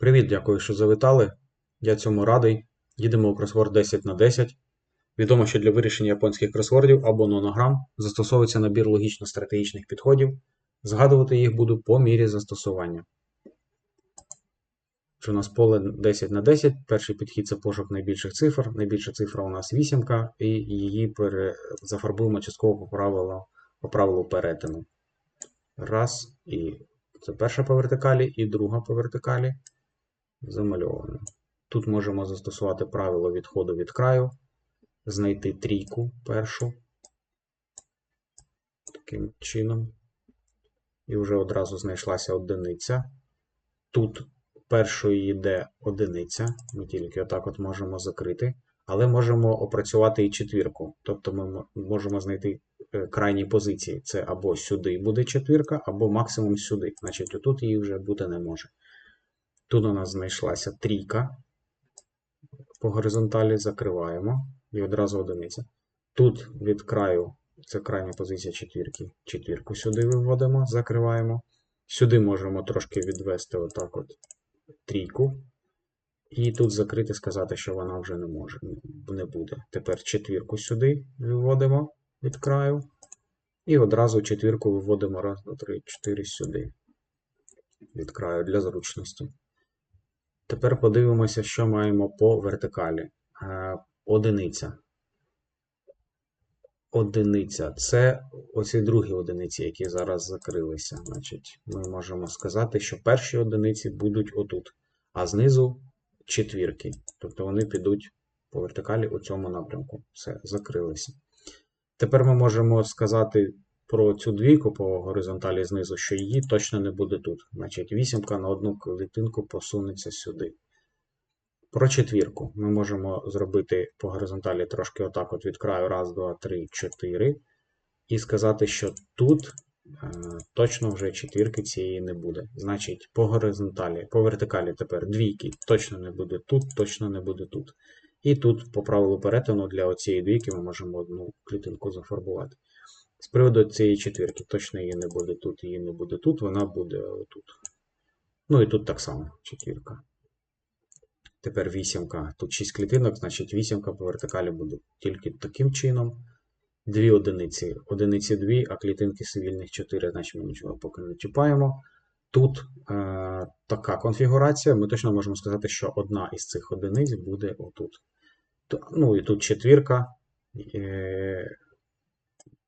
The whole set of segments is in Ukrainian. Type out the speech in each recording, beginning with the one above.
Привіт, дякую, що завітали. Я цьому радий. Їдемо у кросворд 10 на 10. Відомо, що для вирішення японських кросвордів або нонограм застосовується набір логічно-стратегічних підходів. Згадувати їх буду по мірі застосування. Що у нас поле 10 на 10. Перший підхід це пошук найбільших цифр. Найбільша цифра у нас вісімка, і її пере... зафарбуємо частково по правилу, по правилу перетину. Раз, і це перша по вертикалі, і друга по вертикалі замальовано. Тут можемо застосувати правило відходу від краю, знайти трійку першу. Таким чином. І вже одразу знайшлася одиниця. Тут першою йде одиниця. Ми тільки отак от можемо закрити. Але можемо опрацювати і четвірку. Тобто ми можемо знайти е, крайні позиції. Це або сюди буде четвірка, або максимум сюди. Значить, отут її вже бути не може. Тут у нас знайшлася трійка. По горизонталі закриваємо. І одразу одиниця. Тут від краю, це крайня позиція четвірки. Четвірку сюди виводимо, закриваємо. Сюди можемо трошки відвести отак от трійку. І тут закрити, сказати, що вона вже не може, не буде. Тепер четвірку сюди виводимо від краю. І одразу четвірку виводимо раз, два, три, чотири сюди. Від краю для зручності. Тепер подивимося, що маємо по вертикалі. Е, Одиниця. Одиниця. Це оці другі одиниці, які зараз закрилися. Значить, Ми можемо сказати, що перші одиниці будуть отут, а знизу четвірки. Тобто вони підуть по вертикалі у цьому напрямку. Все, закрилися. Тепер ми можемо сказати про цю двійку по горизонталі знизу, що її точно не буде тут. Значить, вісімка на одну клітинку посунеться сюди. Про четвірку ми можемо зробити по горизонталі трошки отак от від краю. Раз, два, три, чотири. І сказати, що тут е, точно вже четвірки цієї не буде. Значить, по горизонталі, по вертикалі тепер двійки точно не буде тут, точно не буде тут. І тут, по правилу перетину, для оцієї двійки ми можемо одну клітинку зафарбувати. Приводу цієї четвірки, точно її не буде тут, її не буде тут, вона буде отут. Ну і тут так само четвірка. Тепер вісімка. Тут 6 клітинок, значить вісімка по вертикалі буде тільки таким чином. Дві одиниці. Одиниці дві, а клітинки цивільних 4, значить ми нічого поки не чіпаємо. Тут е, така конфігурація. Ми точно можемо сказати, що одна із цих одиниць буде отут. Ну і тут четвірка. Е,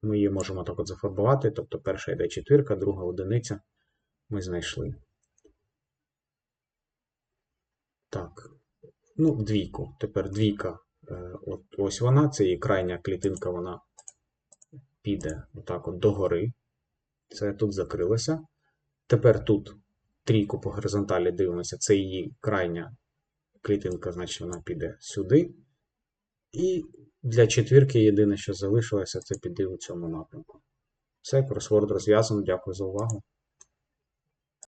ми її можемо так от зафарбувати. Тобто перша йде четвірка, друга одиниця. Ми знайшли. Так. Ну, двійку. Тепер двійка. Е, от, ось вона, це її крайня клітинка, вона піде отак от догори. Це тут закрилося. Тепер тут трійку по горизонталі дивимося, це її крайня клітинка, значить вона піде сюди. І для четвірки єдине, що залишилося, це піти у цьому напрямку. Все, кросворд розв'язано. Дякую за увагу.